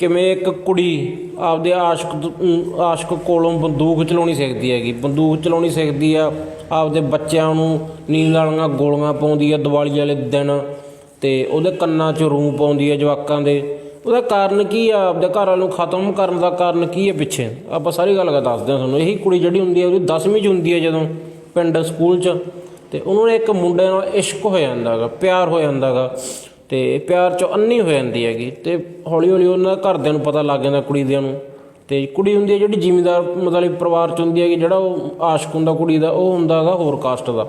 ਕਿਵੇਂ ਇੱਕ ਕੁੜੀ ਆਪਦੇ ਆਸ਼ਕ ਆਸ਼ਕ ਕੋਲੋਂ ਬੰਦੂਕ ਚਲਾਉਣੀ ਸਿੱਖਦੀ ਹੈਗੀ। ਬੰਦੂਕ ਚਲਾਉਣੀ ਸਿੱਖਦੀ ਆ, ਆਪਦੇ ਬੱਚਿਆਂ ਨੂੰ ਨੀਂਦ ਵਾਲੀਆਂ ਗੋਲੀਆਂ ਪਾਉਂਦੀ ਆ ਦੀਵਾਲੀ ਵਾਲੇ ਦਿਨ ਤੇ ਉਹਦੇ ਕੰਨਾਂ 'ਚ ਰੂੰ ਪਾਉਂਦੀ ਆ ਜਵਾਕਾਂ ਦੇ। ਉਹਦਾ ਕਾਰਨ ਕੀ ਆ? ਆਪਦੇ ਘਰ ਵਾਲ ਨੂੰ ਖਤਮ ਕਰਨ ਦਾ ਕਾਰਨ ਕੀ ਹੈ ਪਿੱਛੇ? ਆਪਾਂ ਸਾਰੀ ਗੱਲ ਕਰ ਦੱਸਦੇ ਹਾਂ ਤੁਹਾਨੂੰ। ਇਹੀ ਕੁੜੀ ਜਿਹੜੀ ਹੁੰਦੀ ਹੈ ਉਹਦੀ 10ਵੀਂ 'ਚ ਹੁੰਦੀ ਹੈ ਜਦੋਂ ਪਿੰਡ, ਸਕੂਲ 'ਚ ਤੇ ਉਹਨੂੰ ਨਾ ਇੱਕ ਮੁੰਡੇ ਨਾਲ ਇਸ਼ਕ ਹੋ ਜਾਂਦਾ ਹੈਗਾ, ਪਿਆਰ ਹੋ ਜਾਂਦਾ ਹੈਗਾ। ਤੇ ਪਿਆਰ 'ਚ ਅੰਨੀ ਹੋ ਜਾਂਦੀ ਹੈਗੀ ਤੇ ਹੌਲੀ ਹੌਲੀ ਉਹਨਾਂ ਦੇ ਘਰਦਿਆਂ ਨੂੰ ਪਤਾ ਲੱਗ ਜਾਂਦਾ ਕੁੜੀ ਦਿਆਂ ਨੂੰ। ਤੇ ਕੁੜੀ ਹੁੰਦੀ ਹੈ ਜਿਹੜੀ ਜ਼ਿਮੀਂਦਾਰ ਮਤਲਬ ਪਰਿਵਾਰ 'ਚ ਹੁੰਦੀ ਹੈਗੀ, ਜਿਹੜਾ ਉਹ ਆਸ਼ਕ ਹੁੰਦਾ ਕੁੜੀ ਦਾ, ਉਹ ਹੁੰਦਾ ਹੈਗਾ ਹੋਰ ਕਾਸਟ ਦਾ।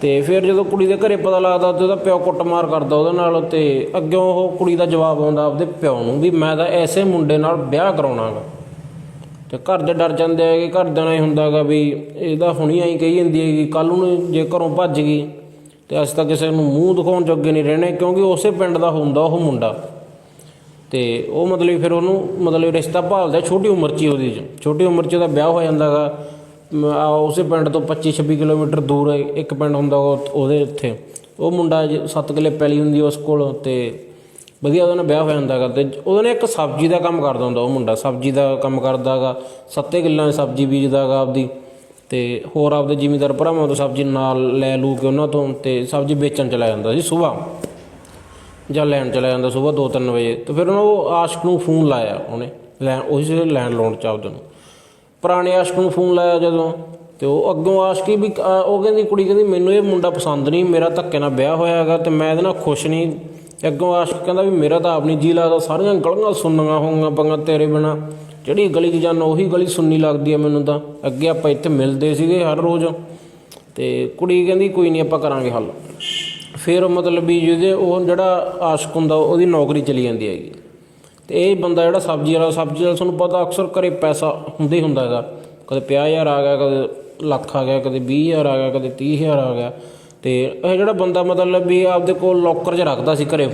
ਤੇ ਫਿਰ ਜਦੋਂ ਕੁੜੀ ਦੇ ਘਰੇ ਪਤਾ ਲੱਗਦਾ ਤੇ ਉਹਦਾ ਪਿਓ ਕੁੱਟਮਾਰ ਕਰਦਾ ਉਹਦੇ ਨਾਲ ਤੇ ਅੱਗਿਓਂ ਉਹ ਕੁੜੀ ਦਾ ਜਵਾਬ ਆਉਂਦਾ ਆਪਦੇ ਪਿਓ ਨੂੰ ਵੀ ਮੈਂ ਤਾਂ ਐਸੇ ਮੁੰਡੇ ਨਾਲ ਵਿਆਹ ਕਰਾਉਣਾਗਾ। ਤੇ ਘਰ ਦੇ ਡਰ ਜਾਂਦੇ ਆ ਕਿ ਘਰਦਿਆਂ ਨਾਲ ਇਹ ਹੁੰਦਾਗਾ ਵੀ ਇਹਦਾ ਹੁਣੀ ਆਈ ਕਹੀ ਜਾਂਦੀ ਹੈ ਕਿ ਕੱਲ ਨੂੰ ਜੇ ਘਰੋਂ ਭੱਜ ਗਈ ਤੇ ਅਸੀਂ ਤਾਂ ਕਿਸੇ ਨੂੰ ਮੂੰਹ ਦਿਖਾਉਣ ਜੋਗੇ ਨਹੀਂ ਰਹਿਣੇ, ਕਿਉਂਕਿ ਉਸੇ ਪਿੰਡ ਦਾ ਹੁੰਦਾ ਉਹ ਮੁੰਡਾ। ਤੇ ਉਹ ਮਤਲਬ ਫਿਰ ਉਹਨੂੰ ਮਤਲਬ ਰਿਸ਼ਤਾ ਭਾਲਦਾ ਛੋਟੀ ਉਮਰ 'ਚ ਹੀ ਉਹਦੀ 'ਚ ਛੋਟੀ ਉਮਰ 'ਚ ਉਹਦਾ ਵਿਆਹ ਹੋ ਜਾਂਦਾਗਾ ਉਸੇ ਪਿੰਡ ਤੋਂ 25 26 ਕਿਲੋਮੀਟਰ ਦੂਰ ਇੱਕ ਪਿੰਡ ਹੁੰਦਾ ਉਹ- ਉਹਦੇ ਉੱਥੇ। ਉਹ ਮੁੰਡਾ 7 ਕਿੱਲੇ ਪੈਲੀ ਹੁੰਦੀ ਉਸ ਕੋਲ ਤੇ ਵਧੀਆ ਉਹਦਾ ਨਾਲ ਵਿਆਹ ਹੋ ਜਾਂਦਾਗਾ ਤੇ ਉਹਦੇ ਨੇ ਇੱਕ ਸਬਜ਼ੀ ਦਾ ਕੰਮ ਕਰਦਾ ਹੁੰਦਾ ਉਹ ਮੁੰਡਾ। ਸਬਜ਼ੀ ਦਾ ਕੰਮ ਕਰਦਾਗਾ ਸੱਤੇ ਕਿੱਲਾਂ ਦੀ ਸਬਜ਼ੀ ਬੀਜਦਾਗਾ ਆਪਦੀ। ਤੇ ਹੋਰ ਆਪਦੇ ਜ਼ਿਮੀਂਦਾਰ ਭਰਾਵਾਂ ਤੋਂ ਸਬਜ਼ੀ ਨਾਲ ਲੈ ਲੂ ਕੇ ਉਹਨਾਂ ਤੋਂ ਤੇ ਸਬਜ਼ੀ ਵੇਚਣ ਚਲਾ ਜਾਂਦਾ ਸੀ ਸਵੇਰ। ਜਾਂ ਲੈਣ ਚਲਾ ਜਾਂਦਾ ਸਵੇਰ 2-3 ਵਜੇ। ਤੇ ਫਿਰ ਉਹਨੂੰ ਉਹ ਆਸ਼ਕ ਨੂੰ ਫੋਨ ਲਾਇਆ ਉਹਨੇ। ਲੈਣ ਉਸ ਲੈਣ ਲਾਉਣ ਚ ਆਪਦੇ ਨੂੰ। ਪੁਰਾਣੇ ਆਸ਼ਕ ਨੂੰ ਫੋਨ ਲਾਇਆ ਜਦੋਂ। ਤੇ ਉਹ ਅੱਗੋਂ ਆਸ਼ਕੀ ਵੀ ਉਹ ਕਹਿੰਦੀ, ਕੁੜੀ ਕਹਿੰਦੀ, ਮੈਨੂੰ ਇਹ ਮੁੰਡਾ ਪਸੰਦ ਨਹੀਂ, ਮੇਰਾ ਧੱਕੇ ਨਾਲ ਵਿਆਹ ਹੋਇਆ ਹੈਗਾ ਤੇ ਮੈਂ ਇਹਦੇ ਨਾਲ ਖੁਸ਼ ਨਹੀਂ। ਅੱਗੋਂ ਆਸ਼ਕ ਕਹਿੰਦਾ ਵੀ, ਮੇਰਾ ਤਾਂ ਆਪ ਨਹੀਂ ਜੀ ਲੱਗਦਾ, ਸਾਰੀਆਂ ਗਲੀਆਂ ਸੁੰਨੀਆਂ ਹੋਈਆਂ ਪੰਗਾ ਤੇਰੇ ਬਿਨਾ। ਜਿਹੜੀ ਗਲੀ 'ਚ ਜਾਣਾ, ਉਹੀ ਗਲੀ ਸੁੰਨੀ ਲੱਗਦੀ ਹੈ ਮੈਨੂੰ ਤਾਂ। ਅੱਗੇ ਆਪਾਂ ਇੱਥੇ ਮਿਲਦੇ ਸੀਗੇ ਹਰ ਰੋਜ਼। ਤੇ ਕੁੜੀ ਕਹਿੰਦੀ, ਕੋਈ ਨਹੀਂ ਆਪਾਂ ਕਰਾਂਗੇ ਹੱਲ। ਫਿਰ ਮਤਲਬ ਵੀ ਜਿਹਦੇ, ਉਹ ਜਿਹੜਾ ਆਸ਼ਕ ਹੁੰਦਾ, ਉਹਦੀ ਨੌਕਰੀ ਚਲੀ ਜਾਂਦੀ ਹੈਗੀ। ਤੇ ਇਹ ਬੰਦਾ ਜਿਹੜਾ ਸਬਜ਼ੀ ਵਾਲਾ ਸਬਜ਼ੀ ਵਾਲਾ ਤੁਹਾਨੂੰ ਪਤਾ ਅਕਸਰ ਘਰੇ ਪੈਸਾ ਹੁੰਦਾ ਹੀ ਹੁੰਦਾ ਹੈਗਾ। ਕਦੇ 50000 ਆ ਗਿਆ, ਕਦੇ ਲੱਖ ਆ ਗਿਆ, ਕਦੇ 20000 ਆ ਗਿਆ, ਕਦੇ 30000 ਆ ਗਿਆ। ਤੇ ਇਹ ਜਿਹੜਾ ਬੰਦਾ ਮਤਲਬ ਵੀ ਆਪਦੇ ਕੋਲ ਲੋਕਰ 'ਚ ਰੱਖਦਾ ਸੀ ਘਰੇ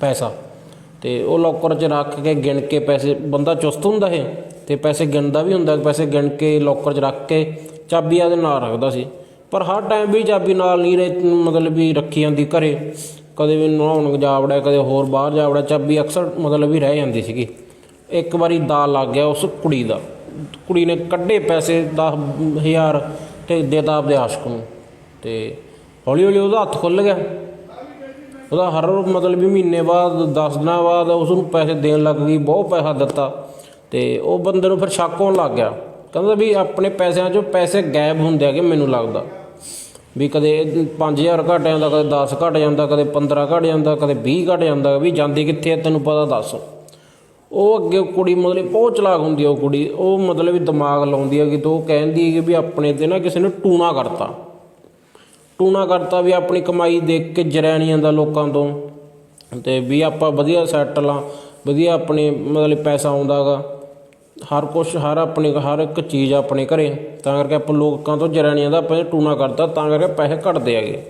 ਪੈਸਾ ਤੇ ਉਹ ਲੋਕਰ 'ਚ ਰੱਖ ਕੇ ਗਿਣ ਕੇ ਪੈਸੇ, ਬੰਦਾ ਚੁਸਤ ਹੁੰਦਾ ਇਹ? ਤੇ ਪੈਸੇ ਗਿਣਦਾ ਵੀ ਹੁੰਦਾ, ਪੈਸੇ ਗਿਣ ਕੇ ਲੋਕਰ 'ਚ ਰੱਖ ਕੇ ਚਾਬੀਆਂ ਦੇ ਨਾਲ ਰੱਖਦਾ ਸੀ। ਪਰ ਹਰ ਟਾਈਮ ਵੀ ਚਾਬੀ ਨਾਲ ਨਹੀਂ ਰਹਿ, ਮਤਲਬ ਵੀ ਰੱਖੀ ਜਾਂਦੀ ਘਰੇ। ਕਦੇ ਵੀ ਨਹਾਉਣ ਜਾ ਵੜਿਆ ਕਦੇ ਹੋਰ ਬਾਹਰ ਜਾ ਵੜਿਆ ਚਾਬੀ ਅਕਸਰ ਮਤਲਬ ਵੀ ਰਹਿ ਜਾਂਦੀ ਸੀਗੀ। ਇੱਕ ਵਾਰੀ ਦਾ ਲੱਗ ਗਿਆ ਉਸ ਕੁੜੀ ਦਾ। ਕੁੜੀ ਨੇ ਕੱਢੇ ਪੈਸੇ 10000 ਤੇ ਦੇਤਾ ਆਪਦੇ ਆਸ਼ਕ ਨੂੰ। ਤੇ ਹੌਲੀ ਹੌਲੀ ਉਹਦਾ ਹੱਥ ਖੁੱਲ ਗਿਆ। ਉਹਦਾ ਹਰ ਮਤਲਬ ਵੀ ਮਹੀਨੇ ਬਾਅਦ 10 ਦਿਨਾਂ ਬਾਅਦ ਉਸ ਨੂੰ ਪੈਸੇ ਦੇਣ ਲੱਗ ਗਈ, ਬਹੁਤ ਪੈਸਾ ਦਿੱਤਾ। ਤੇ ਉਹ ਬੰਦੇ ਨੂੰ ਫਿਰ ਸ਼ੱਕ ਹੋਣ ਲੱਗ ਗਿਆ। ਕਹਿੰਦਾ ਵੀ ਆਪਣੇ ਪੈਸਿਆਂ 'ਚੋਂ ਪੈਸੇ ਗਾਇਬ ਹੁੰਦੇ ਹੈਗੇ ਮੈਨੂੰ ਲੱਗਦਾ। ਵੀ ਕਦੇ 5000 ਘਟ ਜਾਂਦਾ, ਕਦੇ 10 ਘਟ ਜਾਂਦਾ, ਕਦੇ 15 ਘਟ ਜਾਂਦਾ, ਕਦੇ 20 ਘਟ ਜਾਂਦਾ, ਵੀ ਜਾਂਦੀ ਕਿੱਥੇ ਆ ਤੈਨੂੰ ਪਤਾ ਦੱਸ। ਉਹ ਅੱਗੇ ਕੁੜੀ ਮਤਲਬ ਬਹੁਤ ਚਲਾਕ ਹੁੰਦੀ ਆ ਉਹ ਕੁੜੀ। ਉਹ ਮਤਲਬ ਵੀ ਦਿਮਾਗ ਲਾਉਂਦੀ ਹੈ ਕਿ ਤੋ ਉਹ ਕਹਿੰਦੀ ਹੈ ਕਿ ਵੀ ਆਪਣੇ ਤੇ ਨਾ ਕਿਸੇ ਨੇ ਟੂਣਾ ਕਰਤਾ। ਟੂਣਾ ਕਰਤਾ ਵੀ ਆਪਣੀ ਕਮਾਈ ਦੇਖ ਕੇ ਜਰਿਆ ਨਹੀਂ ਜਾਂਦਾ ਲੋਕਾਂ ਤੋਂ। ਤੇ ਵੀ ਆਪਾਂ ਵਧੀਆ ਸੈਟਲ ਆ, ਵਧੀਆ ਆਪਣੇ ਮਤਲਬ ਪੈਸਾ ਆਉਂਦਾਗਾ ਹਰ ਕੁਛ, ਹਰ ਆਪਣੇ, ਹਰ ਇੱਕ ਚੀਜ਼ ਆਪਣੇ ਘਰੇ। ਤਾਂ ਕਰਕੇ ਆਪਾਂ ਲੋਕਾਂ ਤੋਂ ਜਰਿਆ ਨਹੀਂ ਆਪਾਂ ਇਹ ਟੂਣਾ ਕਰਤਾ, ਤਾਂ ਕਰਕੇ ਪੈਸੇ ਘਟਦੇ ਹੈਗੇ,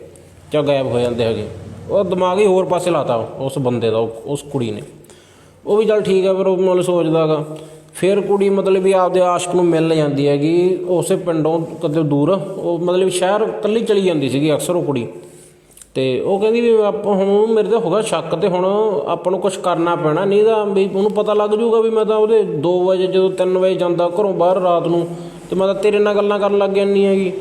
ਜਾਂ ਗਾਇਬ ਹੋ ਜਾਂਦੇ ਹੈਗੇ। ਉਹ ਦਿਮਾਗ ਹੀ ਹੋਰ ਪਾਸੇ ਲਾਤਾ ਉਸ ਬੰਦੇ ਦਾ, ਉਸ ਕੁੜੀ ਨੇ। ਉਹ ਵੀ ਚੱਲ ਠੀਕ ਹੈ ਫਿਰ ਉਹ ਮਤਲਬ ਸੋਚਦਾਗਾ ਫਿਰ ਕੁੜੀ ਮਤਲਬ ਵੀ ਆਪਦੇ ਆਸ਼ਕ ਨੂੰ ਮਿਲ ਜਾਂਦੀ ਹੈਗੀ, ਉਸੇ ਪਿੰਡੋਂ ਕਦੇ ਦੂਰ, ਉਹ ਮਤਲਬ ਸ਼ਹਿਰ ਇਕੱਲੀ ਚਲੀ ਜਾਂਦੀ ਸੀਗੀ ਅਕਸਰ ਉਹ ਕੁੜੀ। ਤੇ ਉਹ ਕਹਿੰਦੀ ਵੀ ਆਪਾਂ ਹੁਣ ਉਹਨੂੰ ਮੇਰੇ ਤੇ ਹੋਗਾ ਸ਼ੱਕ ਤੇ ਹੁਣ ਆਪਾਂ ਨੂੰ ਕੁਝ ਕਰਨਾ ਪੈਣਾ, ਨਹੀਂ ਤਾਂ ਵੀ ਉਹਨੂੰ ਪਤਾ ਲੱਗ ਜਾਊਗਾ ਵੀ ਮੈਂ ਤਾਂ ਉਹਦੇ 2 ਵਜੇ ਜਦੋਂ 3 ਵਜੇ ਜਾਂਦਾ ਘਰੋਂ ਬਾਹਰ ਰਾਤ ਨੂੰ, ਤੇ ਮੈਂ ਤਾਂ ਤੇਰੇ ਨਾਲ ਗੱਲਾਂ ਕਰਨ ਲੱਗ ਜਾਂਦੀ ਹੈਗੀ,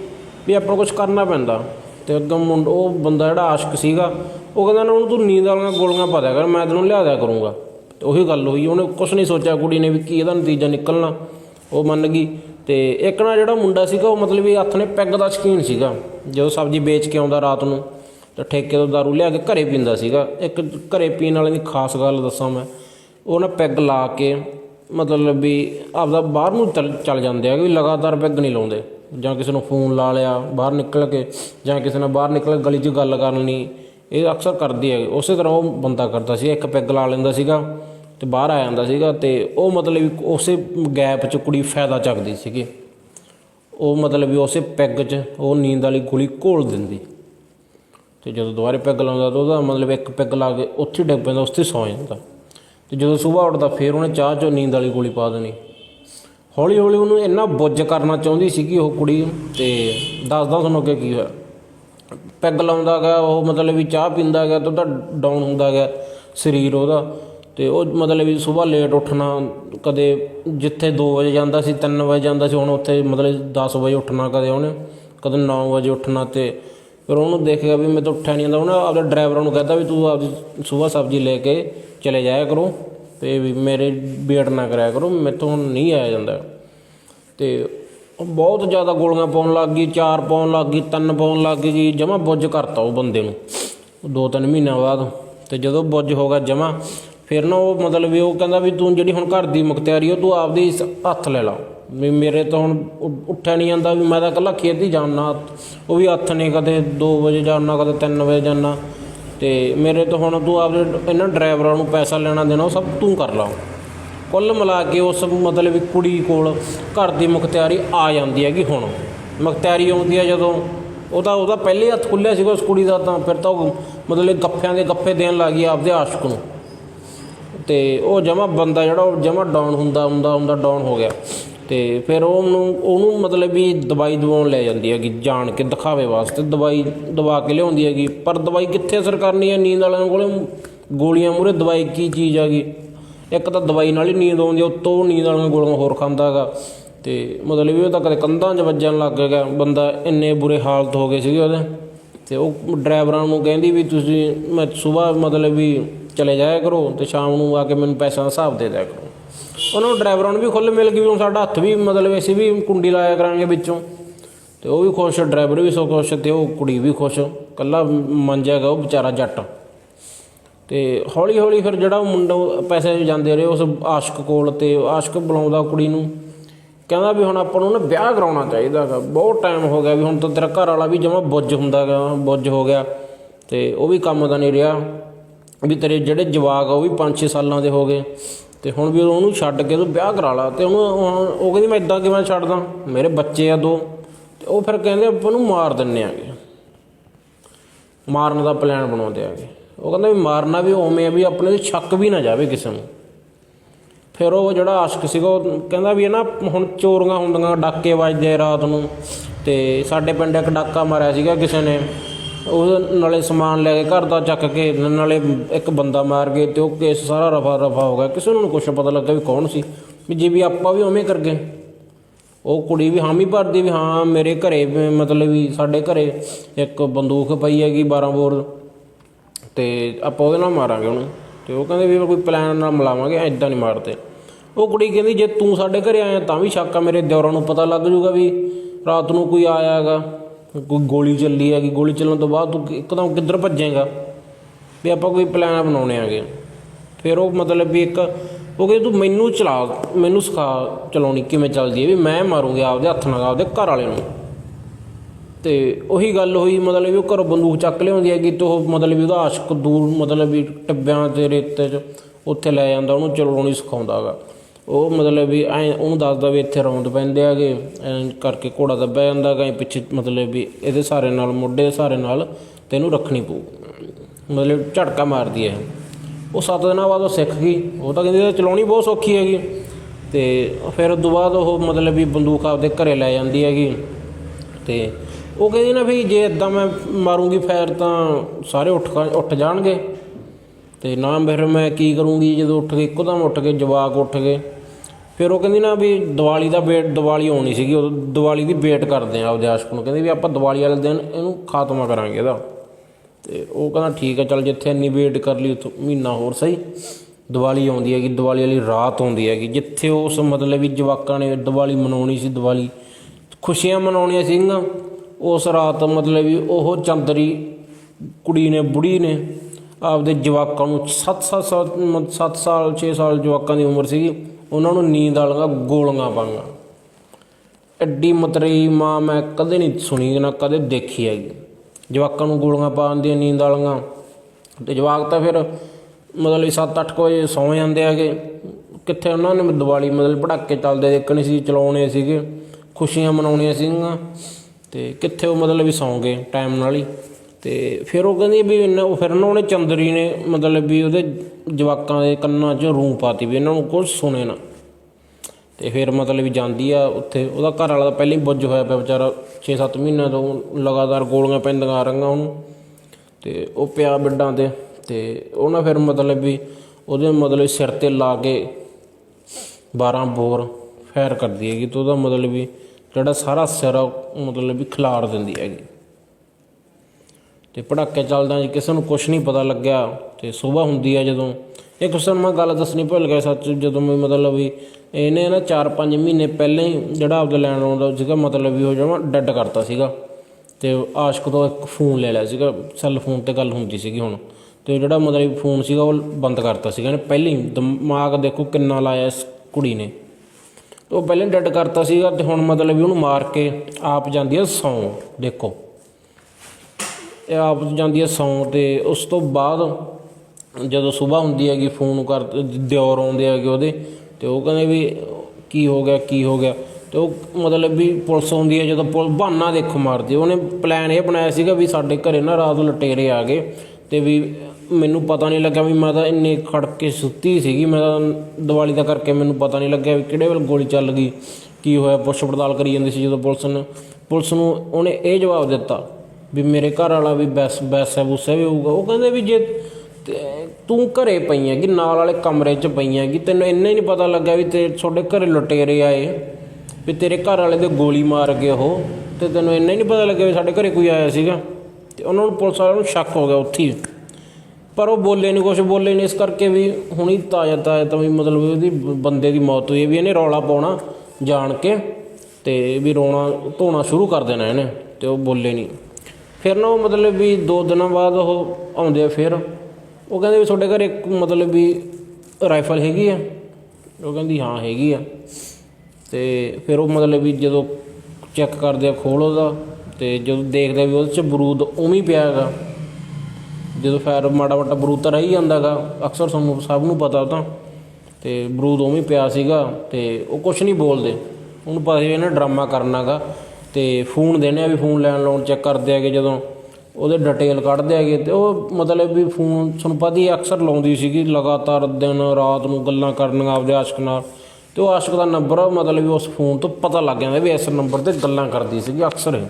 ਵੀ ਆਪਾਂ ਨੂੰ ਕੁਝ ਕਰਨਾ ਪੈਂਦਾ। ਤੇ ਅੱਗੋਂ ਮੁੰਡ, ਉਹ ਬੰਦਾ ਜਿਹੜਾ ਆਸ਼ਕ ਸੀਗਾ, ਉਹ ਕਹਿੰਦਾ ਨਾ ਉਹਨੂੰ ਤੂੰ ਨੀਂਦ ਵਾਲੀਆਂ ਗੋਲੀਆਂ ਪਾ ਦਿਆ ਕਰ, ਮੈਂ ਤੈਨੂੰ ਲਿਆ ਦਿਆ ਕਰੂੰਗਾ। ਤੇ ਉਹੀ ਗੱਲ ਹੋਈ, ਉਹਨੇ ਕੁਝ ਨਹੀਂ ਸੋਚਿਆ ਕੁੜੀ ਨੇ ਵੀ ਕੀ ਇਹਦਾ ਨਤੀਜਾ ਨਿਕਲਣਾ, ਉਹ ਮੰਨ ਗਈ। ਤੇ ਇੱਕ ਨਾ ਜਿਹੜਾ ਮੁੰਡਾ ਸੀਗਾ, ਉਹ ਮਤਲਬ ਵੀ ਹੱਥ ਨੇ ਪੈਗ ਦਾ ਸ਼ਕੀਨ ਸੀਗਾ ਜਦੋਂ ਸਬਜ਼ੀ ਵੇਚ ਕੇ ਆਉਂਦਾ ਰਾਤ ਨੂੰ, ਤੇ ਠੇਕੇ ਤੋਂ ਦਾਰੂ ਲਿਆ ਕੇ ਘਰੇ ਪੀਂਦਾ ਸੀਗਾ। ਇੱਕ ਘਰੇ ਪੀਣ ਵਾਲੇ ਦੀ ਖਾਸ ਗੱਲ ਦੱਸਾਂ ਮੈਂ, ਉਹ ਨਾ ਪੈਗ ਲਾ ਕੇ ਮਤਲਬ ਵੀ ਆਪਦਾ ਬਾਹਰ ਨੂੰ ਚੱਲ ਚੱਲ ਜਾਂਦੇ ਆ ਵੀ ਲਗਾਤਾਰ ਪੈਗ ਨਹੀਂ ਲਾਉਂਦੇ। ਜਾਂ ਕਿਸੇ ਨੂੰ ਫੋਨ ਲਾ ਲਿਆ, ਬਾਹਰ ਨਿਕਲ ਕੇ, ਜਾਂ ਕਿਸੇ ਨਾਲ ਬਾਹਰ ਨਿਕਲ ਕੇ ਗਲੀ 'ਚ ਗੱਲ ਕਰਨ ਲਈ ਇਹ ਅਕਸਰ ਕਰਦੀ ਹੈ। ਉਸੇ ਤਰ੍ਹਾਂ ਉਹ ਬੰਦਾ ਕਰਦਾ ਸੀ ਇੱਕ ਪੈਗ ਲਾ ਲੈਂਦਾ ਸੀਗਾ ਤੇ ਬਾਹਰ ਆ ਜਾਂਦਾ ਸੀਗਾ ਤੇ ਉਹ ਮਤਲਬ ਉਸੇ ਗੈਪ 'ਚ ਕੁੜੀ ਫਾਇਦਾ ਚੱਕਦੀ ਸੀਗੀ। ਉਹ ਮਤਲਬ ਵੀ ਉਸੇ ਪੈਗ 'ਚ ਉਹ ਨੀਂਦ ਵਾਲੀ ਗੋਲੀ ਘੋਲ ਦਿੰਦੀ। ਤੇ ਜਦੋਂ ਦੁਬਾਰੇ ਪੈਗ ਲਾਉਂਦਾ ਤਾਂ ਉਹਦਾ ਮਤਲਬ ਇੱਕ ਪੈਗ ਲਾ ਕੇ ਉੱਥੇ ਡਿੱਗ ਪੈਂਦਾ, ਉੱਥੇ ਹੀ ਸੌਂ ਜਾਂਦਾ। ਤੇ ਜਦੋਂ ਸਵੇਰ ਉੱਠਦਾ ਫੇਰ ਉਹਨੇ ਚਾਹ ਚੋਂ ਨੀਂਦ ਵਾਲੀ ਗੋਲੀ ਪਾ ਦੇਣੀ। ਹੌਲੀ ਹੌਲੀ ਉਹਨੂੰ ਇੰਨਾ ਬੁੱਝ ਕਰਨਾ ਚਾਹੁੰਦੀ ਸੀਗੀ ਉਹ ਕੁੜੀ ਤੇ ਦੱਸਦਾ ਤੁਹਾਨੂੰ ਅੱਗੇ ਕੀ ਹੋਇਆ। ਪੈਗ ਲਾਉਂਦਾ ਗਿਆ ਉਹ ਮਤਲਬ ਵੀ ਚਾਹ ਪੀਂਦਾ ਗਿਆ ਤਾਂ ਉਹਦਾ ਡਾਊਨ ਹੁੰਦਾ ਗਿਆ ਸਰੀਰ ਉਹਦਾ। ਤੇ ਉਹ ਮਤਲਬ ਵੀ ਸਵੇਰ ਲੇਟ ਉੱਠਣਾ, ਕਦੇ ਜਿੱਥੇ 2 ਵਜੇ ਜਾਂਦਾ ਸੀ 3 ਵਜੇ ਜਾਂਦਾ ਸੀ, ਹੁਣ ਉੱਥੇ ਮਤਲਬ 10 ਵਜੇ ਉੱਠਣਾ ਕਦੇ ਉਹਨੇ, ਕਦੇ 9 ਵਜੇ ਉੱਠਣਾ ਤੇ ਫਿਰ ਉਹਨੂੰ ਦੇਖਿਆ ਵੀ ਮੈਂ ਤਾਂ ਉੱਠਿਆ ਨਹੀਂ ਜਾਂਦਾ। ਉਹਨੇ ਆਪਦੇ ਡਰਾਈਵਰਾਂ ਨੂੰ ਕਹਿੰਦਾ ਵੀ ਤੂੰ ਆਪਦੀ ਸਵੇਰ ਸਬਜ਼ੀ ਲੈ ਕੇ ਚਲੇ ਜਾਇਆ ਕਰੋ ਤੇ ਵੀ ਮੇਰੇ ਵੇਟ ਨਾ ਕਰਾਇਆ ਕਰੋ, ਮੈਥੋਂ ਹੁਣ ਨਹੀਂ ਆਇਆ ਜਾਂਦਾ। ਤੇ ਬਹੁਤ ਜ਼ਿਆਦਾ ਗੋਲੀਆਂ ਪਾਉਣ ਲੱਗ ਗਈ, ਚਾਰ ਪਾਉਣ ਲੱਗ ਗਈ, ਤਿੰਨ ਪਾਉਣ ਲੱਗ ਗਈ ਜੀ ਜਮਾ ਬੁੱਝ ਕਰਤਾ ਉਹ ਬੰਦੇ ਨੂੰ। ਦੋ ਤਿੰਨ ਮਹੀਨਿਆਂ ਬਾਅਦ ਤੇ ਜਦੋਂ ਬੁੱਝ ਹੋ ਗਿਆ ਜਮਾ, ਫਿਰ ਨਾ ਉਹ ਮਤਲਬ ਵੀ ਉਹ ਕਹਿੰਦਾ ਵੀ ਤੂੰ ਜਿਹੜੀ ਹੁਣ ਘਰ ਦੀ ਮੁਖਤਿਆਰੀ ਉਹ ਤੂੰ ਆਪਦੀ ਸ- ਹੱਥ ਲੈ ਲਾ। ਵੀ ਮੇਰੇ ਤਾਂ ਹੁਣ ਉ- ਉੱਠਿਆ ਨਹੀਂ ਜਾਂਦਾ ਵੀ ਮੈਂ ਤਾਂ ਇਕੱਲਾ ਖੇਤ ਹੀ ਜਾਣਾ, ਉਹ ਵੀ ਹੱਥ ਨੇ ਕਦੇ 2 ਵਜੇ ਜਾਣਾ, ਕਦੇ 3 ਵਜੇ ਜਾਣਾ। ਤੇ ਮੇਰੇ ਤੋਂ ਹੁਣ ਤੂੰ ਆਪਦੇ ਇਹਨਾਂ ਡਰਾਈਵਰਾਂ ਨੂੰ ਪੈਸਾ ਲੈਣਾ ਦੇਣਾ, ਉਹ ਸਭ ਤੂੰ ਕਰ ਲਾ। ਕੁੱਲ ਮਿਲਾ ਕੇ ਉਸ ਮਤਲਬ ਕੁੜੀ ਕੋਲ ਘਰ ਦੀ ਮੁਖਤਿਆਰੀ ਆ ਜਾਂਦੀ ਹੈਗੀ ਹੁਣ। ਮੁਖਤਿਆਰੀ ਆਉਂਦੀ ਹੈ ਜਦੋਂ ਉਹਦਾ ਉਹਦਾ ਪਹਿਲੇ ਹੱਥ ਖੁੱਲਿਆ ਸੀਗਾ ਉਸ ਕੁੜੀ ਦਾ ਤਾਂ ਫਿਰ ਤਾਂ ਉਹ ਮਤਲਬ ਗੱਫਿਆਂ ਦੇ ਗੱਫੇ ਦੇਣ ਲੱਗ ਗਈ ਆਪਦੇ ਆਸ਼ਕ ਨੂੰ। ਤੇ ਉਹ ਜਮਾ ਬੰਦਾ ਜਿਹੜਾ ਉਹ ਜਮਾ ਡਾਊਨ ਹੁੰਦਾ ਹੁੰਦਾ ਹੁੰਦਾ ਡਾਊਨ ਹੋ ਗਿਆ। ਤੇ ਫਿਰ ਉਹਨੂੰ ਉਹਨੂੰ ਮਤਲਬ ਵੀ ਦਵਾਈ ਦਵਾਉਣ ਲੈ ਜਾਂਦੀ ਹੈਗੀ, ਜਾਣ ਕੇ ਦਿਖਾਵੇ ਵਾਸਤੇ ਦਵਾਈ ਦਵਾ ਕੇ ਲਿਆਉਂਦੀ ਹੈਗੀ। ਪਰ ਦਵਾਈ ਕਿੱਥੇ ਅਸਰ ਕਰਨੀ ਹੈ? ਨੀਂਦ ਵਾਲਿਆਂ ਕੋਲੇ ਗੋਲੀਆਂ ਮੂਰੇ ਦਵਾਈ ਕੀ ਚੀਜ਼ ਹੈਗੀ? ਇੱਕ ਤਾਂ ਦਵਾਈ ਨਾਲ ਹੀ ਨੀਂਦ ਆਉਂਦੀ ਹੈ, ਉੱਤੋਂ ਉਹ ਨੀਂਦ ਵਾਲੀਆਂ ਗੋਲੀਆਂ ਹੋਰ ਖਾਂਦਾ ਹੈਗਾ। ਤੇ ਮਤਲਬ ਵੀ ਉਹ ਤਾਂ ਕਦੇ ਕੰਧਾਂ 'ਚ ਵੱਜਣ ਲੱਗ ਗਿਆ ਬੰਦਾ ਇੰਨੇ ਬੁਰੇ ਹਾਲਤ ਹੋ ਗਏ ਸੀਗੇ ਉਹਦੇ। ਤੇ ਉਹ ਡਰਾਈਵਰਾਂ ਨੂੰ ਕਹਿੰਦੀ ਵੀ ਤੁਸੀਂ ਮੈਂ ਸਵੇਰ ਮਤਲਬ ਵੀ ਚਲੇ ਜਾਇਆ ਕਰੋ ਤੇ ਸ਼ਾਮ ਨੂੰ ਆ ਕੇ ਮੈਨੂੰ ਪੈਸਿਆਂ ਦਾ ਹਿਸਾਬ ਦੇ ਦਿਆ ਕਰੋ। ਉਹਨਾਂ ਨੂੰ ਡਰਾਈਵਰਾਂ ਨੂੰ ਵੀ ਖੁੱਲ੍ਹ ਮਿਲ ਗਈ ਵੀ ਹੁਣ ਸਾਡਾ ਹੱਥ ਵੀ ਮਤਲਬ ਅਸੀਂ ਵੀ ਕੁੰਡੀ ਲਾਇਆ ਕਰਾਂਗੇ ਵਿੱਚੋਂ। ਤੇ ਉਹ ਵੀ ਖੁਸ਼ ਡਰਾਈਵਰ ਵੀ ਸੋ ਖੁਸ਼ ਤੇ ਉਹ ਕੁੜੀ ਵੀ ਖੁਸ਼। ਕੱਲਾ ਮੰਜਿਆਗਾ ਉਹ ਵਿਚਾਰਾ ਜੱਟ। ਤੇ ਹੌਲੀ ਹੌਲੀ ਫਿਰ ਜਿਹੜਾ ਉਹ ਮੁੰਡਾ ਪੈਸੇ ਜਾਂਦੇ ਰਹੇ ਉਸ ਆਸ਼ਕ ਕੋਲ ਤੇ ਆਸ਼ਕ ਬੁਲਾਉਂਦਾ ਕੁੜੀ ਨੂੰ। ਕਹਿੰਦਾ ਵੀ ਹੁਣ ਆਪਾਂ ਨੂੰ ਨਾ ਵਿਆਹ ਕਰਾਉਣਾ ਚਾਹੀਦਾ ਹੈਗਾ ਬਹੁਤ ਟਾਈਮ ਹੋ ਗਿਆ ਵੀ ਹੁਣ ਤਾਂ ਤੇਰਾ ਘਰ ਵਾਲਾ ਵੀ ਜਮਾ ਬੁੱਝ ਹੁੰਦਾ ਗਾ, ਬੁੱਝ ਹੋ ਗਿਆ। ਤੇ ਉਹ ਵੀ ਕੰਮ ਦਾ ਨਹੀਂ ਰਿਹਾ। ਵੀ ਤੇਰੇ ਜਿਹੜੇ ਜਵਾਕ ਆ ਉਹ ਵੀ 5-6 ਸਾਲਾਂ ਦੇ ਹੋ ਗਏ। ਤੇ ਹੁਣ ਵੀ ਉਹਨੂੰ ਛੱਡ ਕੇ ਤੂੰ ਵਿਆਹ ਕਰਾ ਲਾ ਤੇ ਉਹਨੂੰ ਹੁਣ ਉਹ ਕਹਿੰਦੀ, ਮੈਂ ਇਦਾਂ ਕਿਵੇਂ ਛੱਡਦਾ? ਮੇਰੇ ਬੱਚੇ ਆ ਦੋ। ਤੇ ਉਹ ਫਿਰ ਕਹਿੰਦੇ, ਆਪਾਂ ਨੂੰ ਮਾਰ ਦਿੰਨੇ ਆਗੇ। ਮਾਰਨ ਦਾ ਪਲਾਨ ਬਣਾਉਂਦੇ ਆਗੇ। ਉਹ ਕਹਿੰਦਾ ਵੀ ਮਾਰਨਾ ਵੀ ਉਵੇਂ ਆ ਵੀ ਆਪਣੇ ਤੇ ਸ਼ੱਕ ਵੀ ਨਾ ਜਾਵੇ ਕਿਸੇ ਨੂੰ। ਫਿਰ ਉਹ ਜਿਹੜਾ ਆਸ਼ਕ ਸੀਗਾ, ਉਹ ਕਹਿੰਦਾ ਵੀ ਇਹ ਨਾ ਹੁਣ ਚੋਰੀਆਂ ਹੁੰਦੀਆਂ, ਡਾਕੇ ਵੱਜਦੇ ਰਾਤ ਨੂੰ ਤੇ ਸਾਡੇ ਪਿੰਡ ਇੱਕ ਡਾਕਾ ਮਾਰਿਆ ਸੀਗਾ ਕਿਸੇ ਨੇ। ਉਹ ਨਾਲੇ ਸਮਾਨ ਲੈ ਕੇ ਘਰ ਦਾ ਚੱਕ ਕੇ ਨਾਲੇ ਇੱਕ ਬੰਦਾ ਮਾਰ ਗਏ ਤੇ ਉਹ ਕੇਸ ਸਾਰਾ ਰਫਾ ਰਫਾ ਹੋ ਗਿਆ। ਕਿਸੇ ਨੂੰ ਨੀ ਕੁਛ ਪਤਾ ਲੱਗਾ ਵੀ ਕੌਣ ਸੀ। ਵੀ ਜੇ ਵੀ ਆਪਾਂ ਵੀ ਉਵੇਂ ਕਰ ਗਏ। ਉਹ ਕੁੜੀ ਵੀ ਹਾਮੀ ਭਰਦੀ ਵੀ ਹਾਂ, ਮੇਰੇ ਘਰੇ ਮਤਲਬ ਵੀ ਸਾਡੇ ਘਰੇ ਇੱਕ ਬੰਦੂਕ ਪਈ ਹੈਗੀ 12 ਬੋਰ। ਤੇ ਆਪਾਂ ਉਹਦੇ ਨਾਲ ਮਾਰਾਂਗੇ ਉਹਨੂੰ। ਤੇ ਉਹ ਕਹਿੰਦੇ ਵੀ ਕੋਈ ਪਲਾਨ ਨਾਲ ਮਿਲਾਵਾਂਗੇ ਐਦਾਂ ਨਹੀਂ ਮਾਰਦੇ। ਉਹ ਕੁੜੀ ਕਹਿੰਦੀ, ਜੇ ਤੂੰ ਸਾਡੇ ਘਰੇ ਆਇਆ ਤਾਂ ਵੀ ਸ਼ੱਕ ਆ, ਮੇਰੇ ਦਿਓਰਾਂ ਨੂੰ ਪਤਾ ਲੱਗ ਜੂਗਾ ਵੀ ਰਾਤ ਨੂੰ ਕੋਈ ਆਇਆ ਹੈਗਾ, ਕੋਈ ਗੋਲੀ ਚੱਲੀ ਹੈਗੀ। ਗੋਲੀ ਚੱਲਣ ਤੋਂ ਬਾਅਦ ਤੂੰ ਇੱਕਦਮ ਕਿੱਧਰ ਭੱਜੇਗਾ? ਵੀ ਆਪਾਂ ਕੋਈ ਪਲਾਨ ਬਣਾਉਣੇ ਆਗੇ ਫਿਰ ਉਹ ਮਤਲਬ ਵੀ ਇੱਕ, ਉਹ ਕਹਿੰਦੀ, ਤੂੰ ਮੈਨੂੰ ਚਲਾ, ਮੈਨੂੰ ਸਿਖਾ, ਚਲਾਉਣੀ ਕਿਵੇਂ ਚੱਲਦੀ ਹੈ? ਵੀ ਮੈਂ ਮਾਰੂੰਗੀ ਆਪਦੇ ਹੱਥ ਨਾਲ, ਆਪਦੇ ਘਰ ਵਾਲੇ ਨੂੰ। ਤੇ ਉਹੀ ਗੱਲ ਹੋਈ, ਮਤਲਬ ਵੀ ਉਹ ਘਰੋਂ ਬੰਦੂਕ ਚੱਕ ਲਿਆਉਂਦੀ ਹੈਗੀ ਤੇ ਉਹ ਮਤਲਬ ਵੀ ਉਹਦਾ ਆਸ਼ਕ ਦੂਰ, ਮਤਲਬ ਵੀ ਟੱਬਿਆਂ ਤੇ ਰੇਤੇ 'ਚ ਉੱਥੇ ਲੈ ਜਾਂਦਾ, ਉਹਨੂੰ ਚਲਾਉਣੀ ਸਿਖਾਉਂਦਾ ਹੈਗਾ ਉਹ ਮਤਲਬ ਵੀ ਐ, ਉਹਨੂੰ ਦੱਸਦਾ ਵੀ ਇੱਥੇ ਰੌਂਦ ਪੈਂਦੇ ਹੈਗੇ ਐਂ ਕਰਕੇ ਘੋੜਾ ਦੱਬਿਆ ਜਾਂਦਾ ਹੈਗਾ ਪਿੱਛੇ ਮਤਲਬ ਵੀ ਇਹਦੇ ਸਾਰੇ ਨਾਲ, ਮੋਢੇ ਦੇ ਸਾਰੇ ਨਾਲ ਤੈਨੂੰ ਰੱਖਣੀ ਪਊ। ਮਤਲਬ ਝਟਕਾ ਮਾਰਦੀ ਹੈ ਉਹ ਸੱਤ ਦਿਨਾਂ ਬਾਅਦ ਉਹ ਸਿੱਖ ਗਈ। ਉਹ ਤਾਂ ਕਹਿੰਦੀ ਚਲਾਉਣੀ ਬਹੁਤ ਸੌਖੀ ਹੈਗੀ। ਤੇ ਫਿਰ ਉਸ ਤੋਂ ਬਾਅਦ ਉਹ ਮਤਲਬ ਵੀ ਬੰਦੂਕ ਆਪਦੇ ਘਰੇ ਲੈ ਜਾਂਦੀ ਹੈਗੀ। ਤੇ ਉਹ ਕਹਿੰਦੀ ਨਾ ਵੀ ਜੇ ਇਦਾਂ ਮੈਂ ਮਾਰੂੰਗੀ ਫੈਰ ਤਾਂ ਸਾਰੇ ਉੱਠ ਖਾ- ਉੱਠ ਜਾਣਗੇ। ਤੇ ਨਾ ਫਿਰ ਮੈਂ ਕੀ ਕਰੂੰਗੀ ਜਦੋਂ ਉੱਠ ਕੇ ਇੱਕੋਦਮ ਉੱਠ ਕੇ ਜਵਾਕ ਉੱਠ ਗਏ। ਫਿਰ ਉਹ ਕਹਿੰਦੀ ਨਾ ਵੀ ਦੀਵਾਲੀ ਦਾ ਵੇਟ ਦੀਵਾਲੀ ਆਉਣੀ ਸੀਗੀ, ਉਦੋਂ ਦੀਵਾਲੀ ਦੀ ਵੇਟ ਕਰਦੇ ਆ ਆਪਦੇ ਆਸ਼ਕ ਨੂੰ। ਕਹਿੰਦੀ ਵੀ ਆਪਾਂ ਦੀਵਾਲੀ ਵਾਲੇ ਦਿਨ ਇਹਨੂੰ ਖਾਤਮਾ ਕਰਾਂਗੇ ਇਹਦਾ। ਤੇ ਉਹ ਕਹਿੰਦਾ ਠੀਕ ਹੈ, ਚੱਲ ਜਿੱਥੇ ਇੰਨੀ ਵੇਟ ਕਰ ਲਈ ਉੱਥੋਂ ਮਹੀਨਾ ਹੋਰ ਸਹੀ। ਦੀਵਾਲੀ ਆਉਂਦੀ ਹੈਗੀ, ਦੀਵਾਲੀ ਵਾਲੀ ਰਾਤ ਆਉਂਦੀ ਹੈਗੀ। ਜਿੱਥੇ ਉਸ ਮਤਲਬ ਵੀ ਜਵਾਕਾਂ ਨੇ ਦੀਵਾਲੀ ਮਨਾਉਣੀ ਸੀ, ਦੀਵਾਲੀ ਖੁਸ਼ੀਆਂ ਮਨਾਉਣੀਆਂ ਸੀਗੀਆਂ। ਉਸ ਰਾਤ ਮਤਲਬ ਵੀ ਉਹ ਚੰਦਰੀ ਕੁੜੀ ਨੇ, ਬੁੜੀ ਨੇ ਆਪਦੇ ਜਵਾਕਾਂ ਨੂੰ 7-7 ਸਾਲ 7 ਸਾਲ 6 ਸਾਲ ਜਵਾਕਾਂ ਦੀ ਉਮਰ ਸੀਗੀ, ਉਹਨਾਂ ਨੂੰ ਨੀਂਦ ਵਾਲੀਆਂ ਗੋਲੀਆਂ ਪਾਈਆਂ। ਐਡੀ ਮਤਰੀ ਮਾਂ ਮੈਂ ਕਦੇ ਨਹੀਂ ਸੁਣੀ, ਨਾ ਕਦੇ ਦੇਖੀ ਹੈਗੀ। ਜਵਾਕਾਂ ਨੂੰ ਗੋਲੀਆਂ ਪਾਉਣ ਦੀਆਂ ਨੀਂਦ ਵਾਲੀਆਂ। ਤੇ ਜਵਾਕ ਤਾਂ ਫਿਰ ਮਤਲਬ 7-8 ਵਜੇ ਸੌਂ ਜਾਂਦੇ ਹੈਗੇ। ਕਿੱਥੇ ਉਹਨਾਂ ਨੇ ਦੀਵਾਲੀ ਮਤਲਬ ਪੜਾਕੇ ਚੱਲਦੇ ਦੇਖਣੇ ਸੀ, ਚਲਾਉਣੇ ਸੀਗੇ, ਖੁਸ਼ੀਆਂ ਮਨਾਉਣੀਆਂ ਸੀਗੀਆਂ। ਤੇ ਕਿੱਥੇ ਉਹ ਮਤਲਬ ਵੀ ਸੌਂ ਗਏ ਟਾਈਮ ਨਾਲ ਹੀ। ਤੇ ਫਿਰ ਉਹ ਕਹਿੰਦੀ ਵੀ ਇਹਨਾਂ ਫਿਰ ਉਹਨਾਂ ਨੇ ਚੰਦਰੀ ਨੇ ਮਤਲਬ ਵੀ ਉਹਦੇ ਜਵਾਕਾਂ ਦੇ ਕੰਨਾਂ 'ਚ ਰੂੰ ਪਾਤੀ ਵੀ ਇਹਨਾਂ ਨੂੰ ਕੁਝ ਸੁਣੇ ਨਾ। ਤੇ ਫਿਰ ਮਤਲਬ ਵੀ ਜਾਂਦੀ ਆ ਉੱਥੇ, ਉਹਦਾ ਘਰ ਵਾਲਾ ਤਾਂ ਪਹਿਲਾਂ ਹੀ ਬੁੱਝ ਹੋਇਆ ਪਿਆ ਵਿਚਾਰਾ 6-7 ਮਹੀਨਿਆਂ ਤੋਂ ਲਗਾਤਾਰ ਗੋਲੀਆਂ ਪੈਂਦੀਆਂ ਆ ਰਹੀਆਂ ਉਹਨੂੰ। ਤੇ ਉਹ ਪਿਆ ਬਿੱਡਾਂ ਤੇ ਤੇ ਉਹਨਾਂ ਫਿਰ ਮਤਲਬ ਵੀ ਉਹਦੇ ਮਤਲਬ ਸਿਰ ਤੇ ਲਾ ਕੇ 12 ਬੋਰ ਫਾਇਰ ਕਰਦੀ ਹੈਗੀ ਤੇ ਉਹਦਾ ਮਤਲਬ ਵੀ ਜਿਹੜਾ ਸਾਰਾ ਸਿਰ ਆ, ਉਹ ਮਤਲਬ ਵੀ ਖਿਲਾਰ ਦਿੰਦੀ ਹੈਗੀ। ਤੇ ਪੜਾਕੇ ਚੱਲਦਾ ਜੀ ਕਿਸੇ ਨੂੰ ਕੁਝ ਨਹੀਂ ਪਤਾ ਲੱਗਿਆ ਤੇ ਸਵੇਰ ਹੁੰਦੀ ਆ ਜਦੋਂ। ਇੱਕ ਉਸ ਮੈਂ ਗੱਲ ਦੱਸਣੀ ਭੁੱਲ ਗਿਆ ਸੱਚ ਜਦੋਂ ਮੈਂ ਮਤਲਬ ਵੀ ਇਹਨੇ ਨਾ 4-5 ਮਹੀਨੇ ਪਹਿਲਾਂ ਹੀ ਜਿਹੜਾ ਆਪਦਾ ਲੈਣ ਆਉਂਦਾ ਸੀਗਾ ਮਤਲਬ ਵੀ ਉਹ ਜਮਾ ਡੈਡ ਕਰਤਾ ਸੀਗਾ। ਤੇ ਆਸ਼ਕ ਤੋਂ ਇੱਕ ਫੋਨ ਲੈ ਲਿਆ ਸੀਗਾ ਸੈੱਲ ਫੋਨ ਤੇ ਗੱਲ ਹੁੰਦੀ ਸੀਗੀ ਹੁਣ। ਤੇ ਜਿਹੜਾ ਮਤਲਬ ਫੋਨ ਸੀਗਾ ਉਹ ਬੰਦ ਕਰਤਾ ਸੀਗਾ। ਇਹਨੇ ਪਹਿਲਾਂ ਹੀ ਦਿਮਾਗ ਦੇਖੋ ਕਿੰਨਾ ਲਾਇਆ ਇਸ ਕੁੜੀ ਨੇ। ਉਹ ਪਹਿਲਾਂ ਡੈਡ ਕਰਤਾ ਸੀਗਾ ਤੇ ਹੁਣ ਮਤਲਬ ਵੀ ਉਹਨੂੰ ਮਾਰ ਕੇ ਆਪ ਜਾਂਦੀ ਹੈ ਸੌਂ, ਦੇਖੋ। ਇਹ ਆਪ ਜਾਂਦੀ ਹੈ ਸੌਂ ਤੇ ਉਸ ਤੋਂ ਬਾਅਦ ਜਦੋਂ ਸਵੇਰ ਹੁੰਦੀ ਹੈਗੀ, ਫੋਨ ਕਰ, ਦਿਓਰ ਆਉਂਦੇ ਹੈਗੇ ਉਹਦੇ, ਤੇ ਉਹ ਕਹਿੰਦੇ ਵੀ ਕੀ ਹੋ ਗਿਆ, ਕੀ ਹੋ ਗਿਆ। ਤੇ ਉਹ ਮਤਲਬ ਵੀ ਪੁਲਿਸ ਆਉਂਦੀ ਹੈ ਜਦੋਂ ਪੁਲਿਸ ਬਹਾਨਾ ਦੇਖੋ ਮਾਰਦੀ ਉਹਨੇ ਪਲਾਨ ਇਹ ਬਣਾਇਆ ਸੀਗਾ ਵੀ ਸਾਡੇ ਘਰੇ ਨਾ ਰਾਤ ਲਟੇਰੇ ਆ ਗਏ ਤੇ ਵੀ ਮੈਨੂੰ ਪਤਾ ਨਹੀਂ ਲੱਗਿਆ ਵੀ ਮੈਂ ਤਾਂ ਇੰਨੇ ਖੜ ਕੇ ਸੁੱਤੀ ਸੀਗੀ। ਮੈਂ ਤਾਂ ਦੀਵਾਲੀ ਦਾ ਕਰਕੇ ਮੈਨੂੰ ਪਤਾ ਨਹੀਂ ਲੱਗਿਆ ਵੀ ਕਿਹੜੇ ਵੇਲੇ ਗੋਲੀ ਚੱਲ ਗਈ, ਕੀ ਹੋਇਆ, ਪੁੱਛ ਪੜਤਾਲ ਕਰੀ ਜਾਂਦੀ ਸੀ ਜਦੋਂ ਪੁਲਿਸ ਨੇ। ਪੁਲਿਸ ਨੂੰ ਉਹਨੇ ਇਹ ਜਵਾਬ ਦਿੱਤਾ ਵੀ ਮੇਰੇ ਘਰ ਵਾਲਾ ਵੀ ਬੈਸ ਬੈਸ ਹੈ, ਬੂਸਾ ਵੀ ਹੋਊਗਾ। ਉਹ ਕਹਿੰਦੇ ਵੀ ਜੇ ਤੂੰ ਘਰੇ ਪਈ ਹੈਗੀ, ਨਾਲ ਵਾਲੇ ਕਮਰੇ 'ਚ ਪਈ ਹੈਗੀ, ਤੈਨੂੰ ਇੰਨਾ ਹੀ ਨਹੀਂ ਪਤਾ ਲੱਗਾ ਵੀ ਤੇ ਤੁਹਾਡੇ ਘਰੇ ਲੁਟੇਰੇ ਆਏ, ਵੀ ਤੇਰੇ ਘਰ ਵਾਲੇ ਦੇ ਗੋਲੀ ਮਾਰ ਗਏ ਉਹ, ਤੇ ਤੈਨੂੰ ਇੰਨਾ ਹੀ ਨਹੀਂ ਪਤਾ ਲੱਗਿਆ ਵੀ ਸਾਡੇ ਘਰੇ ਕੋਈ ਆਇਆ ਸੀਗਾ। ਤੇ ਉਹਨਾਂ ਨੂੰ ਪੁਲਿਸ ਵਾਲਿਆਂ ਨੂੰ ਸ਼ੱਕ ਹੋ ਗਿਆ ਉੱਥੇ ਹੀ। ਪਰ ਉਹ ਬੋਲੇ ਨਹੀਂ ਕੁਝ ਬੋਲੇ ਨਹੀਂ ਇਸ ਕਰਕੇ ਵੀ ਹੁਣੀ ਤਾਜ਼ਾ ਤਾਜ਼ਾ ਤਾਂ ਵੀ ਮਤਲਬ ਉਹਦੀ ਬੰਦੇ ਦੀ ਮੌਤ ਹੋਈ ਹੈ ਵੀ ਇਹਨੇ ਰੌਲਾ ਪਾਉਣਾ ਜਾਣ ਕੇ ਤੇ ਵੀ ਰੋਣਾ, ਧੋਣਾ ਸ਼ੁਰੂ ਕਰ ਦੇਣਾ ਇਹਨੇ ਤੇ ਉਹ ਬੋਲੇ ਨਹੀਂ ਫਿਰ ਨਾ ਉਹ ਮਤਲਬ ਵੀ ਦੋ ਦਿਨਾਂ ਬਾਅਦ ਉਹ ਆਉਂਦੇ ਆ ਫਿਰ। ਉਹ ਕਹਿੰਦੇ ਵੀ ਤੁਹਾਡੇ ਘਰ ਇੱਕ ਮਤਲਬ ਵੀ ਰਾਈਫਲ ਹੈਗੀ ਆ? ਉਹ ਕਹਿੰਦੀ ਹਾਂ, ਹੈਗੀ ਆ। ਤੇ ਫਿਰ ਉਹ ਮਤਲਬ ਵੀ ਜਦੋਂ ਚੈੱਕ ਕਰਦੇ ਆ ਖੋਲ ਉਹਦਾ ਤੇ ਜਦੋਂ ਦੇਖਦੇ ਆ ਵੀ ਉਹਦੇ ਚ ਬਰੂਦ ਉਵੇਂ ਪਿਆ ਹੈਗਾ। ਜਦੋਂ ਫਾਇਰ ਮਾੜਾ ਮੋਟਾ ਬਰੂਦ ਤਾਂ ਰਹਿ ਹੀ ਜਾਂਦਾਗਾ, ਅਕਸਰ ਸਾਨੂੰ ਸਭ ਨੂੰ ਪਤਾ ਤਾਂ। ਤੇ ਬਰੂਦ ਉਵੇਂ ਪਿਆ ਸੀਗਾ ਤੇ ਉਹ ਕੁਝ ਨਹੀਂ ਬੋਲਦੇ। ਉਹਨੂੰ ਪਤਾ ਸੀ ਵੀ ਇਹਨੇ ਡਰਾਮਾ ਕਰਨਾਗਾ। ਤੇ ਫੋਨ ਦੇਣੇ ਆ ਵੀ ਫੋਨ ਲੈਣ ਲਾਉਣ ਚੈੱਕ ਕਰਦੇ ਹੈਗੇ ਜਦੋਂ। ਉਹਦੇ ਡਿਟੇਲ ਕੱਢਦੇ ਹੈਗੇ ਤੇ ਉਹ ਮਤਲਬ ਵੀ ਫੋਨ ਤੁਹਾਨੂੰ ਪਤਾ ਹੀ ਅਕਸਰ ਲਾਉਂਦੀ ਸੀਗੀ ਲਗਾਤਾਰ ਦਿਨ ਰਾਤ ਨੂੰ ਗੱਲਾਂ ਕਰਨੀਆਂ ਆਪਦੇ ਆਸ਼ਕ ਨਾਲ। ਤੇ ਉਹ ਆਸ਼ਕ ਦਾ ਨੰਬਰ ਮਤਲਬ ਵੀ ਉਸ ਫੋਨ ਤੋਂ ਪਤਾ ਲੱਗ ਜਾਂਦਾ ਵੀ ਇਸ ਨੰਬਰ ਤੇ ਗੱਲਾਂ ਕਰਦੀ ਸੀਗੀ ਅਕਸਰ ਇਹ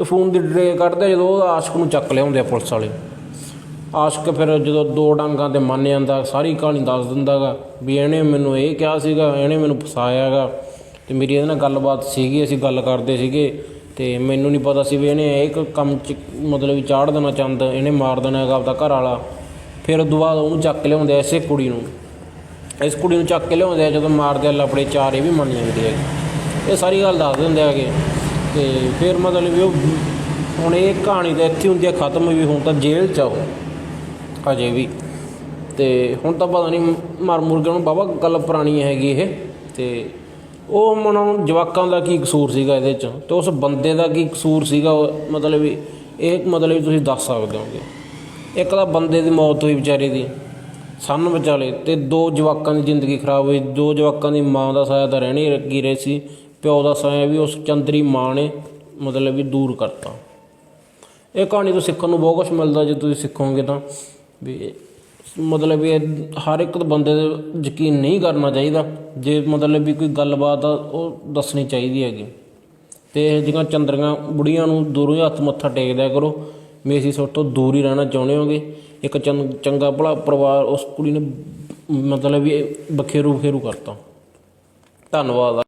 ਤੇ ਫੋਨ ਦੀ ਡਿਟੇਲ ਕੱਢਦੇ ਜਦੋਂ ਉਹ ਆਸ਼ਕ ਨੂੰ ਚੱਕ ਲਿਆਉਂਦੇ ਆ ਪੁਲਿਸ ਵਾਲੇ। ਆਸ਼ਕ ਫਿਰ ਜਦੋਂ ਦੋ ਡਾਂਗਾਂ ਤੇ ਮੰਨ ਜਾਂਦਾ, ਸਾਰੀ ਕਹਾਣੀ ਦੱਸ ਦਿੰਦਾਗਾ ਵੀ ਇਹਨੇ ਮੈਨੂੰ ਇਹ ਕਿਹਾ ਸੀਗਾ, ਇਹਨੇ ਮੈਨੂੰ ਫਸਾਇਆਗਾ ਤੇ ਮੇਰੀ ਇਹਦੇ ਨਾਲ ਗੱਲਬਾਤ ਸੀਗੀ, ਅਸੀਂ ਗੱਲ ਕਰਦੇ ਸੀਗੇ ਤੇ ਮੈਨੂੰ ਨਹੀਂ ਪਤਾ ਸੀ ਵੀ ਇਹਨੇ ਇਹ ਕ- ਕੰਮ ਚ ਮਤਲਬ ਵੀ ਚਾੜ ਦੇਣਾ ਚੰਦ ਇਹਨੇ ਮਾਰ ਦੇਣਾ ਹੈਗਾ ਆਪਦਾ ਘਰ ਵਾਲਾ ਫਿਰ ਉਦੋਂ ਬਾਅਦ ਉਹਨੂੰ ਚੱਕ ਲਿਆਉਂਦੇ ਆ ਇਸੇ ਕੁੜੀ ਨੂੰ। ਇਸ ਕੁੜੀ ਨੂੰ ਚੱਕ ਕੇ ਲਿਆਉਂਦੇ ਆ ਜਦੋਂ ਮਾਰਦੇ ਆ ਲਪੜੇ ਚਾਰ, ਇਹ ਵੀ ਮੰਨ ਜਾਂਦੇ ਹੈ ਇਹ ਸਾਰੀ ਗੱਲ ਦੱਸ ਦਿੰਦੇ ਹੈਗੇ। ਤੇ ਫਿਰ ਮਤਲਬ ਵੀ ਉਹ ਹੁਣ ਇਹ ਕਹਾਣੀ ਤਾਂ ਇੱਥੇ ਹੁੰਦੀ ਆ, ਖਤਮ ਵੀ, ਹੁਣ ਤਾਂ ਜੇਲ੍ਹ ਚ ਆ ਉਹ, ਅਜੇ ਵੀ। ਤੇ ਹੁਣ ਤਾਂ ਪਤਾ ਨਹੀਂ, ਮਰ ਮੁਰਗੇ ਨੂੰ ਬਾਬਾ ਗੱਲ ਪੁਰਾਣੀ ਹੈਗੀ ਇਹ। ਤੇ ਉਹ ਮਨੋਂ ਜਵਾਕਾਂ ਦਾ ਕੀ ਕਸੂਰ ਸੀਗਾ ਇਹਦੇ ਚ? ਤੇ ਉਸ ਬੰਦੇ ਦਾ ਕੀ ਕਸੂਰ ਸੀਗਾ? ਮਤਲਬ ਵੀ ਇਹ ਮਤਲਬ ਵੀ ਤੁਸੀਂ ਦੱਸ ਸਕਦੇ ਹੋਗੇ। ਇੱਕ ਤਾਂ ਬੰਦੇ ਦੀ ਮੌਤ ਹੋਈ ਵਿਚਾਰੇ ਦੀ, ਸੰਨ ਵਿਚਾਲੇ, ਤੇ ਦੋ ਜਵਾਕਾਂ ਦੀ ਜ਼ਿੰਦਗੀ ਖਰਾਬ ਹੋਈ। ਦੋ ਜਵਾਕਾਂ ਦੀ ਮਾਂ ਦਾ ਸਾਇਆ ਤਾਂ ਰਹਿਣੀ ਲੱਗੀ ਰਹੀ ਸੀ। ਪਿਓ ਦਾ ਸਾਇਆ ਵੀ ਉਸ ਚੰਦਰੀ ਮਾਂ ਨੇ ਮਤਲਬ ਵੀ ਦੂਰ ਕਰਤਾ। ਇਹ ਕਹਾਣੀ ਤੋਂ ਸਿੱਖਣ ਨੂੰ ਬਹੁਤ ਕੁਝ ਮਿਲਦਾ, ਜੇ ਤੁਸੀਂ ਸਿੱਖੋਗੇ ਤਾਂ। ਵੀ ਮਤਲਬ ਵੀ ਇਹ ਹਰ ਇੱਕ ਬੰਦੇ ਤੇ ਯਕੀਨ ਨਹੀਂ ਕਰਨਾ ਚਾਹੀਦਾ। ਜੇ ਮਤਲਬ ਵੀ ਕੋਈ ਗੱਲਬਾਤ ਆ, ਉਹ ਦੱਸਣੀ ਚਾਹੀਦੀ ਹੈਗੀ। ਤੇ ਇਹ ਜਿਹੜੀਆਂ ਚੰਦਰੀਆਂ ਬੁੜੀਆਂ ਨੂੰ ਦੂਰੋਂ ਹੀ ਹੱਥ ਮੱਥਾ ਟੇਕ ਕਰੋ। ਵੀ ਅਸੀਂ ਸਭ ਤੋਂ ਦੂਰ ਹੀ ਰਹਿਣਾ ਚਾਹੁੰਦੇ ਹੋਗੇ। ਇੱਕ ਚੰਗ- ਚੰਗਾ ਭਲਾ ਪਰਿਵਾਰ ਉਸ ਕੁੜੀ ਨੇ ਮਤਲਬ ਵੀ ਬਖੇਰੂ ਬਖੇਰੂ ਕਰਤਾ। ਧੰਨਵਾਦ।